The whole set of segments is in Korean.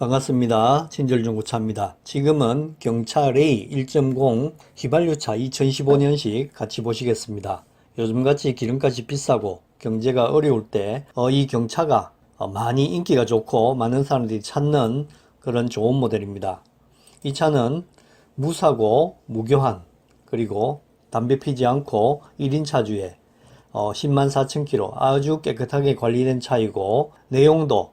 반갑습니다. 친절중고차입니다. 지금은 경차 레이 1.0 휘발유차 2015년식 같이 보시겠습니다. 요즘같이 기름값이 비싸고 경제가 어려울 때 이 경차가 어, 많이 인기가 좋고 많은 사람들이 찾는 그런 좋은 모델입니다. 이 차는 무사고 무교환 그리고 담배 피지 않고 1인 차주에 어, 10만 4천 킬로 아주 깨끗하게 관리된 차이고 내용도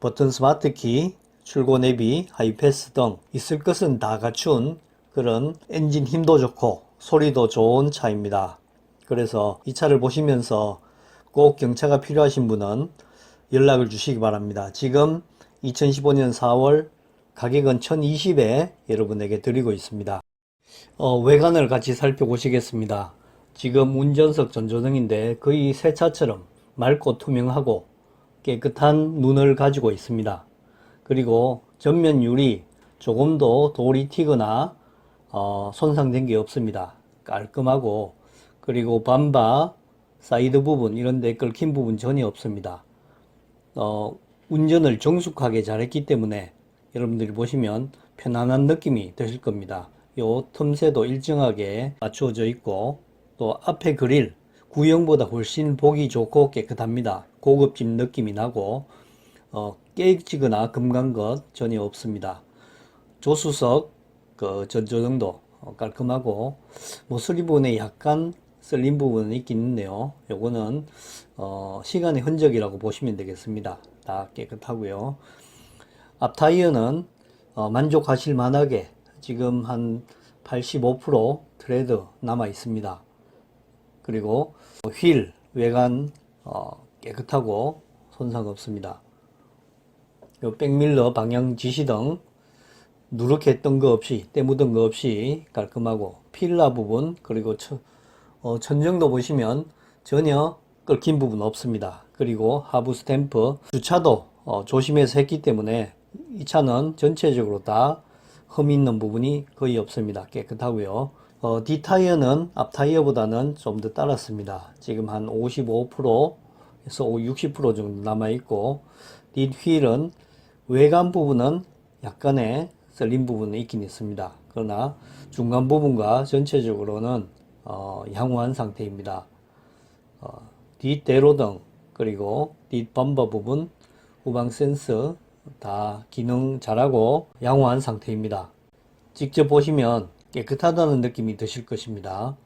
버튼 스마트키, 출고 내비, 하이패스 등 있을 것은 다 갖춘 그런 엔진 힘도 좋고 소리도 좋은 차입니다. 그래서 이 차를 보시면서 꼭 경차가 필요하신 분은 연락을 주시기 바랍니다. 지금 2015년 4월 가격은 1020에 여러분에게 드리고 있습니다. 어, 외관을 같이 살펴보시겠습니다. 지금 운전석 전조등인데 거의 새 차처럼 맑고 투명하고 깨끗한 눈을 가지고 있습니다. 그리고 전면 유리 조금도 돌이 튀거나 어, 손상된 게 없습니다. 깔끔하고 그리고 반바 사이드 부분 이런 데 긁힌 부분 전혀 없습니다. 어, 운전을 정숙하게 잘했기 때문에 여러분들이 보시면 편안한 느낌이 드실 겁니다. 요 틈새도 일정하게 맞추어져 있고 또 앞에 그릴 구형보다 훨씬 보기 좋고 깨끗합니다. 고급집 느낌이 나고 어, 깨지거나 금간 것 전혀 없습니다. 조수석 그 전조등도 어, 깔끔하고 모서리 부분에 약간 쓸린 부분은 있긴 있네요. 요거는 어, 시간의 흔적이라고 보시면 되겠습니다. 다 깨끗하고요. 앞 타이어는 어, 만족하실 만하게 지금 한 85% 트레드 남아 있습니다. 그리고 휠 외관 어, 깨끗하고 손상 없습니다. 요 백밀러 방향 지시 등 누렇게 뜬거 없이 때 묻은 거 없이 깔끔하고 필라 부분 그리고 처, 어, 천정도 보시면 전혀 끓긴 부분 없습니다. 그리고 하부 스탬프 주차도 어, 조심해서 했기 때문에 이 차는 전체적으로 다 흠 있는 부분이 거의 없습니다. 깨끗하고요. 어, 뒷 타이어는 앞 타이어보다는 좀 더 따랐습니다. 지금 한 55%에서 60% 정도 남아 있고 뒷 휠은 외관 부분은 약간의 썰린 부분이 있긴 있습니다. 그러나 중간 부분과 전체적으로는 어, 양호한 상태입니다. 어, 뒷 대로등 그리고 뒷 범버 부분 후방 센서 다 기능 잘하고 양호한 상태입니다. 직접 보시면 깨끗하다는 느낌이 드실 것입니다.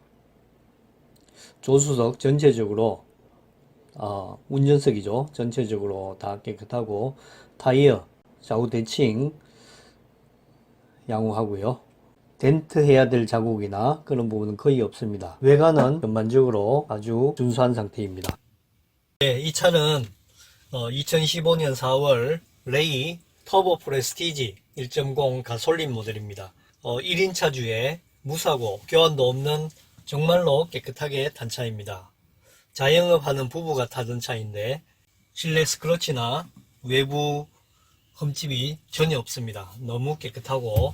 조수석 전체적으로 어, 운전석이죠. 전체적으로 다 깨끗하고 타이어 좌우 대칭 양호하고요. 덴트 해야 될 자국이나 그런 부분은 거의 없습니다. 외관은 전반적으로 아주 준수한 상태입니다. 네, 이 차는 2015년 4월 레이 터보 프레스티지 1.0 가솔린 모델입니다. 1인 차주에 무사고 교환도 없는 정말로 깨끗하게 탄 차입니다. 자영업하는 부부가 타던 차인데 실내 스크러치나 외부 흠집이 전혀 없습니다. 너무 깨끗하고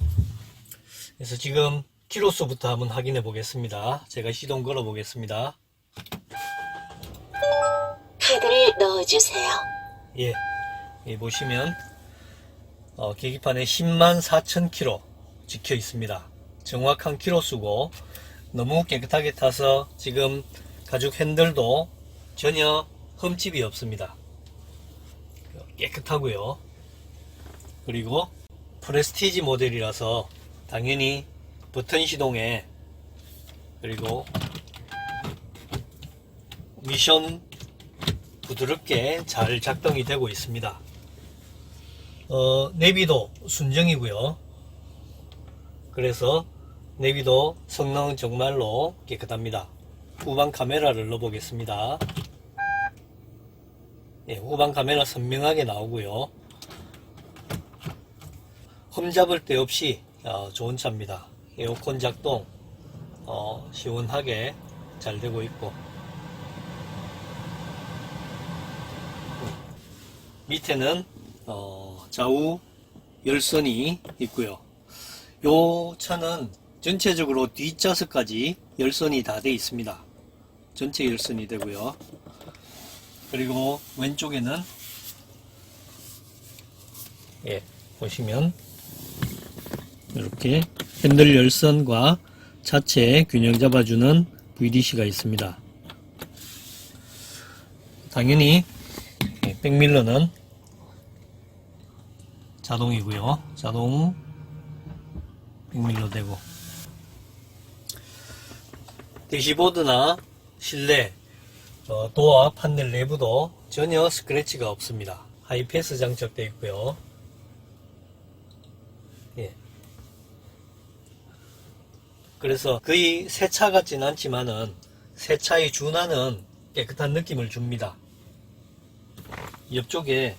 그래서 지금 키로수부터 한번 확인해 보겠습니다. 제가 시동 걸어 보겠습니다. 카드를 넣어주세요. 예, 예 보시면 어, 계기판에 10만 4천 킬로 찍혀 있습니다. 정확한 키로수고 너무 깨끗하게 타서 지금 가죽 핸들도 전혀 흠집이 없습니다. 깨끗하고요. 그리고 프레스티지 모델이라서 당연히 버튼 시동에 그리고 미션 부드럽게 잘 작동이 되고 있습니다. 어, 내비도 순정이고요. 그래서 내비도 성능은 정말로 깨끗합니다. 후방 카메라를 넣어보겠습니다. 예, 후방 카메라 선명하게 나오고요. 흠 잡을 데 없이 어, 좋은 차입니다. 에어컨 작동 어, 시원하게 잘 되고 있고 밑에는 어, 좌우 열선이 있고요. 요 차는 전체적으로 뒷좌석까지 열선이 다 되어 있습니다. 전체 열선이 되고요. 그리고 왼쪽에는 예, 보시면 이렇게 핸들 열선과 자체 균형 잡아주는 VDC가 있습니다. 당연히 예, 백밀러는 자동이고요. 자동 백밀러 되고 대시보드나 실내 어, 도어 판넬 내부도 전혀 스크래치가 없습니다. 하이패스 장착되어 있고요. 그래서 거의 새 차 같진 않지만은 새 차에 준하는 깨끗한 느낌을 줍니다. 옆쪽에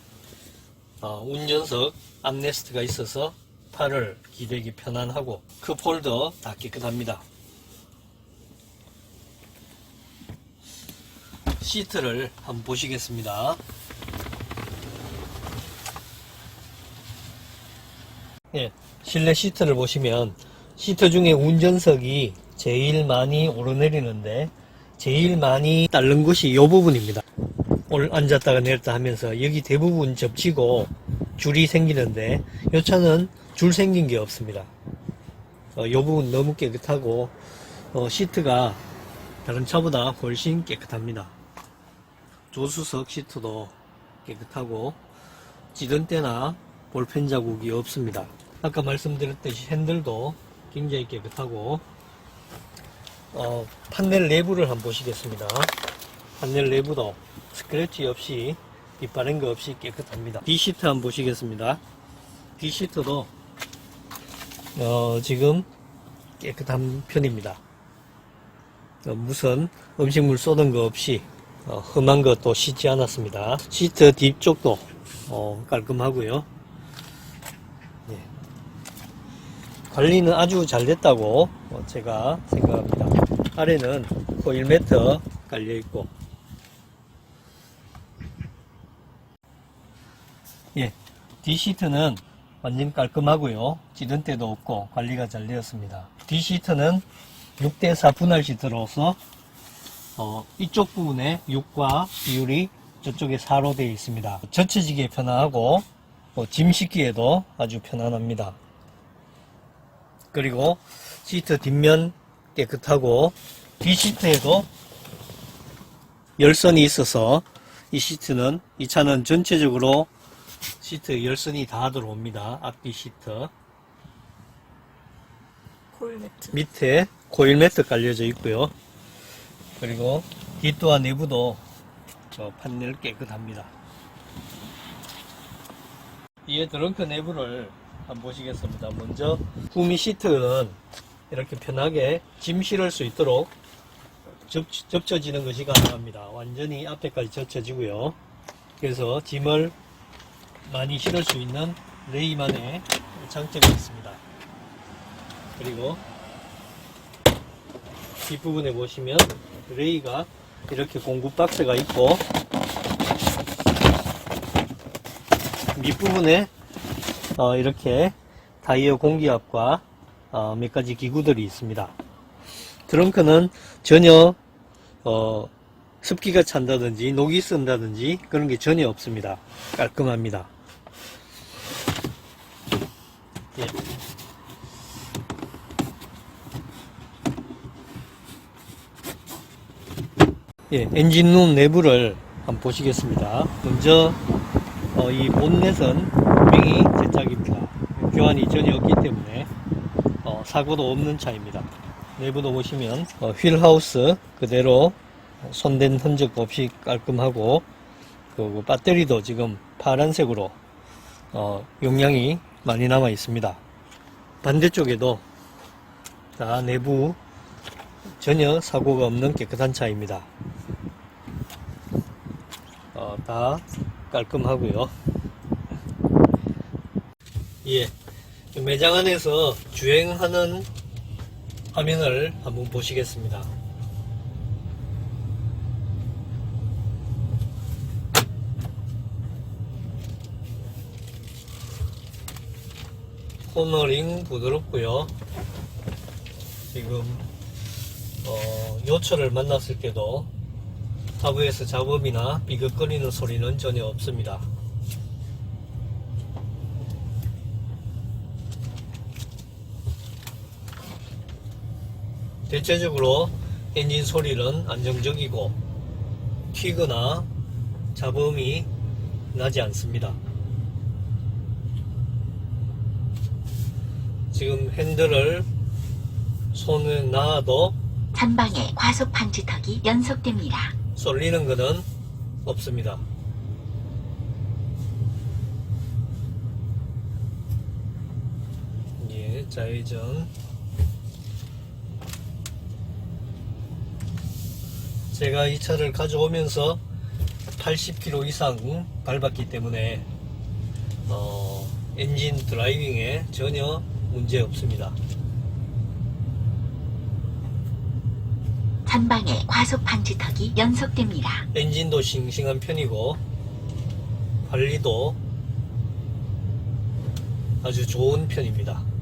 어, 운전석 암레스트가 있어서 팔을 기대기 편안하고 컵홀더 다 깨끗합니다. 시트를 한번 보시겠습니다. 예, 실내 시트를 보시면 시트 중에 운전석이 제일 많이 오르내리는데 제일 많이 따른 곳이 이 부분입니다. 올 앉았다가 내렸다 하면서 여기 대부분 접치고 줄이 생기는데 이 차는 줄 생긴 게 없습니다. 어, 이 부분 너무 깨끗하고 어, 시트가 다른 차보다 훨씬 깨끗합니다. 조수석 시트도 깨끗하고 지든때나 볼펜 자국이 없습니다. 아까 말씀드렸듯이 핸들도 굉장히 깨끗하고 어, 판넬 내부를 한번 보시겠습니다. 판넬 내부도 스크래치 없이 빗바른 거 없이 깨끗합니다. D시트 한번 보시겠습니다. D시트도 어, 지금 깨끗한 편입니다. 어, 무슨 음식물 쏟은 거 없이 어, 험한 것도 씻지 않았습니다. 시트 뒤쪽도 어, 깔끔하고요. 예. 관리는 아주 잘 됐다고 어, 제가 생각합니다. 아래는 코일 매트 깔려 있고 예, D 시트는 완전 깔끔하고요. 찌든 때도 없고 관리가 잘 되었습니다. D 시트는 6대4 분할 시트로서 어, 이쪽 부분에 6과 비율이 저쪽에 4로 되어 있습니다. 젖혀지기에 편안하고 어, 짐 싣기에도 아주 편안합니다. 그리고 시트 뒷면 깨끗하고 뒷시트에도 열선이 있어서 이 시트는 이 차는 전체적으로 시트 열선이 다 들어옵니다. 앞뒤 시트 콜 매트. 밑에 코일 매트 깔려져 있고요. 그리고 뒷도어 내부도 저 판넬 깨끗합니다. 이에 드렁크 내부를 한번 보시겠습니다. 먼저 구미 시트는 이렇게 편하게 짐 실을 수 있도록 접, 접혀지는 것이 가능합니다. 완전히 앞에까지 젖혀지고요. 그래서 짐을 많이 실을 수 있는 레이만의 장점이 있습니다. 그리고 뒷부분에 보시면 레이가 이렇게 공구 박스가 있고 밑부분에 어, 이렇게 타이어 공기압과 어, 몇 가지 기구들이 있습니다. 트렁크는 전혀 어, 습기가 찬다든지 녹이 쓴다든지 그런 게 전혀 없습니다. 깔끔합니다. 예. 예, 엔진룸 내부를 한번 보시겠습니다. 먼저 어, 이 본넷은 분명히 제 짝입니다. 교환이 전혀 없기 때문에 어, 사고도 없는 차입니다. 내부도 보시면 어, 휠하우스 그대로 손댄 흔적 없이 깔끔하고 그리고 배터리도 지금 파란색으로 어, 용량이 많이 남아 있습니다. 반대쪽에도 다 내부 전혀 사고가 없는 깨끗한 차입니다. 어, 다 깔끔하고요. 예, 매장 안에서 주행하는 화면을 한번 보시겠습니다. 코너링 부드럽고요. 지금 어, 요철을 만났을 때도 하부에서 잡음이나 비극거리는 소리는 전혀 없습니다. 대체적으로 엔진 소리는 안정적이고 튀거나 잡음이 나지 않습니다. 지금 핸들을 손에 놔도 전방에 과속 방지턱이 연속됩니다. 쏠리는 것은 없습니다. 예, 좌회전. 제가 이 차를 가져오면서 80km 이상 밟았기 때문에 어, 엔진 드라이빙에 전혀 문제 없습니다. 전방에 과속 방지턱이 연속됩니다. 엔진도 싱싱한 편이고 관리도 아주 좋은 편입니다.